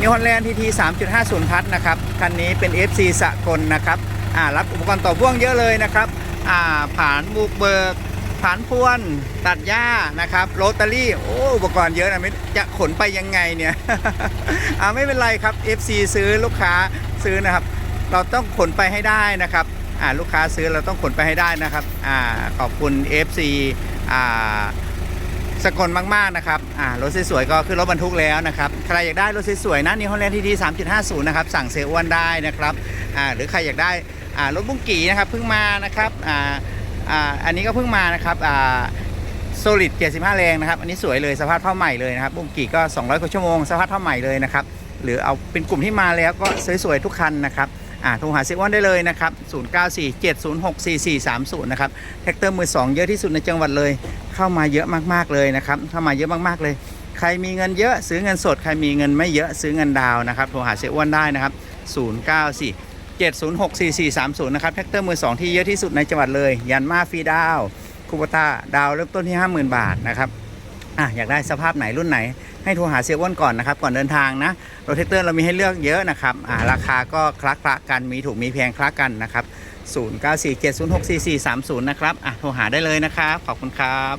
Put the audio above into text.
นิวฮอลแลนด์ทีที3.50พัทนะครับ คันนี้เป็น FC สากลนะครับอ่ารับอุปกรณ์ต่อพ่วงเยอะเลยนะครับอ่าผานบุกเบิกผานพวนตัดหญ้านะครับโรตารี่โอ้อุปกรณ์เยอะนะไม่จะขนไปยังไงเนี่ยอ่าไม่เป็นไรครับ FC ซื้อลูกค้าซื้อนะครับ เราต้องขนไปให้ได้นะครับอ่าลูกค้าซื้อเราต้องขนไปให้ได้นะครับอ่าขอบคุณ FC อ่า สกลมากๆนะครับอ่ารถสวยๆก็ขึ้นรถบรรทุกแล้วนะครับใครอยากได้รถสวยๆนะนี่ฮอลแลนด์ทีดี3.50นะครับสั่งเซอ้วนได้นะครับอ่าหรือใครอยากได้อ่ารถบุ้งกี่นะครับเพิ่งมานะครับอ่าอ่าอันนี้ก็เพิ่งมานะครับอ่าโซลิด75 แรงนะครับอันนี้สวยเลยสภาพเท่าใหม่เลยนะครับบุ้งกี่ก็ 200กว่าชั่วโมงสภาพเท่าใหม่เลยนะครับหรือเอาเป็นกลุ่มที่มาแล้วก็สวยๆทุกคันนะครับ อ่าโทรหาเซอ้วนได้เลยนะครับ 0947064430 นะครับแท็กเตอร์มือสองเยอะที่สุดในจังหวัดเลย เข้ามาเยอะมากๆเลยนะครับ เข้ามาเยอะมากๆเลย ใครมีเงินเยอะซื้อเงินสด ใครมีเงินไม่เยอะซื้อเงินดาวนะครับ โทรหาเสียอ้วนได้นะครับ 094 706 4430 นะครับแท็กเตอร์มือสองที่เยอะที่สุดในจังหวัดเลย ยันมาฟรีดาวคูปตาดาวเริ่มต้นที่ 50,000 บาทนะครับ อะอยากได้สภาพไหนรุ่นไหน ให้โทรหาเซียอ้วนก่อนนะครับ ก่อนเดินทางนะรถแท็กเตอร์เรามีให้เลือกเยอะนะครับอ่าราคาก็คละคละกันมีถูกมีแพงคละกันนะครับ0947064430 นะครับอะโทรหาได้เลยนะครับ ขอบคุณครับ